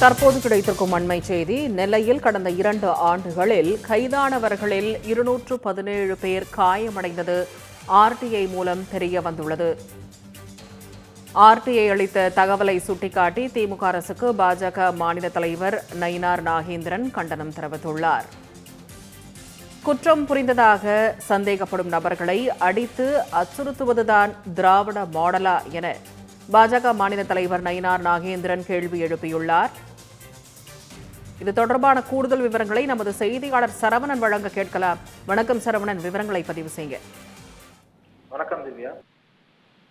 தற்போது கிடைத்திருக்கும் அண்மை செய்தி நெல்லையில் கடந்த இரண்டு ஆண்டுகளில் கைதானவர்களில் இருநூற்று பதினேழு பேர் காயமடைந்தது. ஆர்டிஐ மூலம் தெரிய வந்துள்ளது. ஆர்டிஐ அளித்த தகவலை சுட்டிக்காட்டி திமுக அரசுக்கு பாஜக மாநில தலைவர் நயினார் நாகேந்திரன் கண்டனம் தெரிவித்துள்ளார். குற்றம் புரிந்ததாக சந்தேகப்படும் நபர்களை அடித்து அச்சுறுத்துவதுதான் திராவிட மாடலா என பாஜக மாநில தலைவர் நயினார் நாகேந்திரன் கேள்வி எழுப்பியுள்ளார். இது தொடர்பான கூடுதல் விவரங்களை நமது செய்தியாளர் சரவணன் வழங்க கேட்கலாம். வணக்கம் சரவணன் விவரங்களை பதிவு செய்யுங்க. வணக்கம் திவ்யா.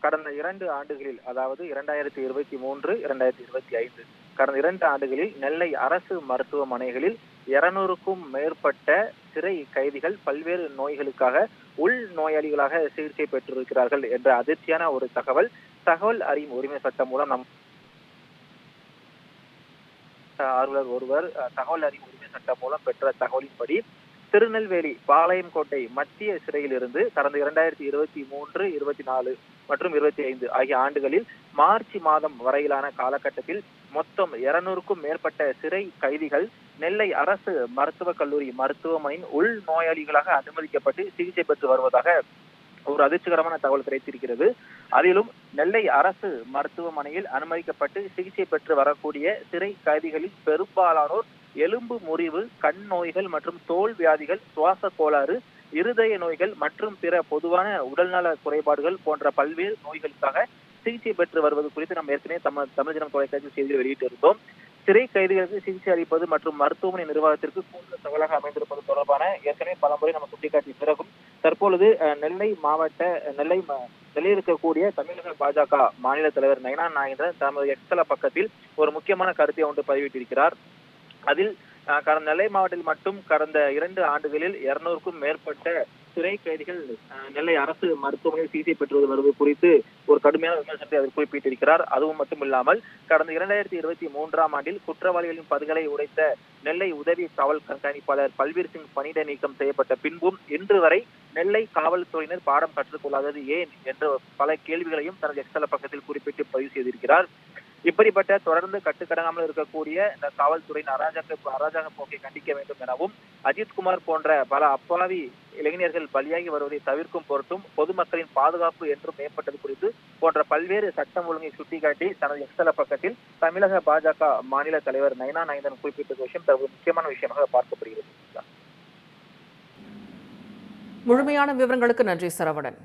கடந்த இரண்டு ஆண்டுகளில் அதாவது இரண்டாயிரத்தி இருபத்தி மூன்று இரண்டாயிரத்தி இருபத்தி ஐந்து கடந்த இரண்டு ஆண்டுகளில் நெல்லை அரசு மருத்துவமனைகளில் இருநூறுக்கும் மேற்பட்ட சிறை கைதிகள் பல்வேறு நோய்களுக்காக உள் நோயாளிகளாக சிகிச்சை பெற்றிருக்கிறார்கள் என்ற அதிர்ச்சியான ஒரு தகவல் தகவல் அறியும் உரிமை சட்டம் மூலம் நம் ஆர்வலர் ஒருவர் தகவல் அறியும் உரிமை சட்டம் மூலம் பெற்ற தகவலின்படி திருநெல்வேலி பாளையங்கோட்டை மத்திய சிறையில் இருந்து கடந்த இரண்டாயிரத்தி இருபத்தி மூன்று இருபத்தி நாலு மற்றும் இருபத்தி ஐந்து ஆகிய ஆண்டுகளில் மார்ச் மாதம் வரையிலான காலகட்டத்தில் மொத்தம் இருநூறுக்கும் மேற்பட்ட சிறை கைதிகள் நெல்லை அரசு மருத்துவக் கல்லூரி மருத்துவமனையின் உள் நோயாளிகளாக அனுமதிக்கப்பட்டு சிகிச்சை பெற்று வருவதாக ஒரு அதிர்ச்சிகரமான தகவல் கிடைத்திருக்கிறது. அதிலும் நெல்லை அரசு மருத்துவமனையில் அனுமதிக்கப்பட்டு சிகிச்சை பெற்று வரக்கூடிய சிறை கைதிகளில் பெரும்பாலானோர் எலும்பு முறிவு கண் நோய்கள் மற்றும் தோல் வியாதிகள் சுவாச கோளாறு இருதய நோய்கள் மற்றும் பிற பொதுவான உடல்நல குறைபாடுகள் போன்ற பல்வேறு நோய்களுக்காக சிகிச்சை பெற்று வருவது குறித்து நம்ம ஏற்கனவே தமிழ் தமிழ் தினம் தொலைக்காட்சி செய்தியில் வெளியிட்டிருந்தோம். சிறை கைதிகளுக்கு சிகிச்சை அளிப்பது மற்றும் மருத்துவமனை நிர்வாகத்திற்கு கூடுதல் சவாலாக அமைந்திருப்பது தொடர்பான ஏற்கனவே பலமுறை நம்ம சுட்டிக்காட்டிய பிறகும் தற்பொழுது அஹ், நெல்லை மாவட்ட நெல்லை ம- இருக்கக்கூடிய தமிழக பாஜக மாநில தலைவர் நயனா நாகேந்திரன் தமது எக்ஸல பக்கத்தில் ஒரு முக்கியமான கருத்தை ஒன்று பதிவிட்டிருக்கிறார். அதில் கடந்த நெல்லை மாவட்டத்தில் மட்டும் கடந்த இரண்டு ஆண்டுகளில் இருநூறுக்கும் மேற்பட்ட சிறை கைதிகள் அஹ், நெல்லை அரசு மருத்துவமனையில் சிகிச்சை பெற்று வருவது குறித்து ஒரு கடுமையான விமர்சனத்தை அதில் குறிப்பிட்டிருக்கிறார். அதுவும் மட்டும் இல்லாமல் கடந்த இரண்டாயிரத்தி இருபத்தி மூன்றாம் ஆண்டில் குற்றவாளிகளின் பதுகளை உடைத்த நெல்லை உதவி காவல் கண்காணிப்பாளர் பல்வீர் சிங் பணியிட நீக்கம் செய்யப்பட்ட பின்பும் இன்று வரை நெல்லை காவல்துறையினர் பாடம் கற்றுக்கொள்ளாதது ஏன் என்ற பல கேள்விகளையும் தனது எக்ஸல பக்கத்தில் குறிப்பிட்டு பதிவு செய்திருக்கிறார். இப்படிப்பட்ட தொடர்ந்து கட்டுக்கடங்காமல் இருக்கக்கூடிய இந்த காவல்துறையின் அராஜக அராஜக போக்கை கண்டிக்க வேண்டும் எனவும் அஜித்குமார் போன்ற பல அப்பாவி இளைஞர்கள் பலியாகி வருவதை தவிர்க்கும் பொருட்டும் பொதுமக்களின் பாதுகாப்பு என்றும் மேம்பட்டது குறித்து போன்ற பல்வேறு சட்டம் ஒழுங்கை சுட்டிக்காட்டி தனது எக்ஸல பக்கத்தில் தமிழக பாஜக மாநில தலைவர் நயனா நயந்தன் குறிப்பிட்ட விஷயம் தற்போது முக்கியமான விஷயமாக பார்க்கப்படுகிறது. முழுமையான விவரங்களுக்கு நன்றி சரவணன்.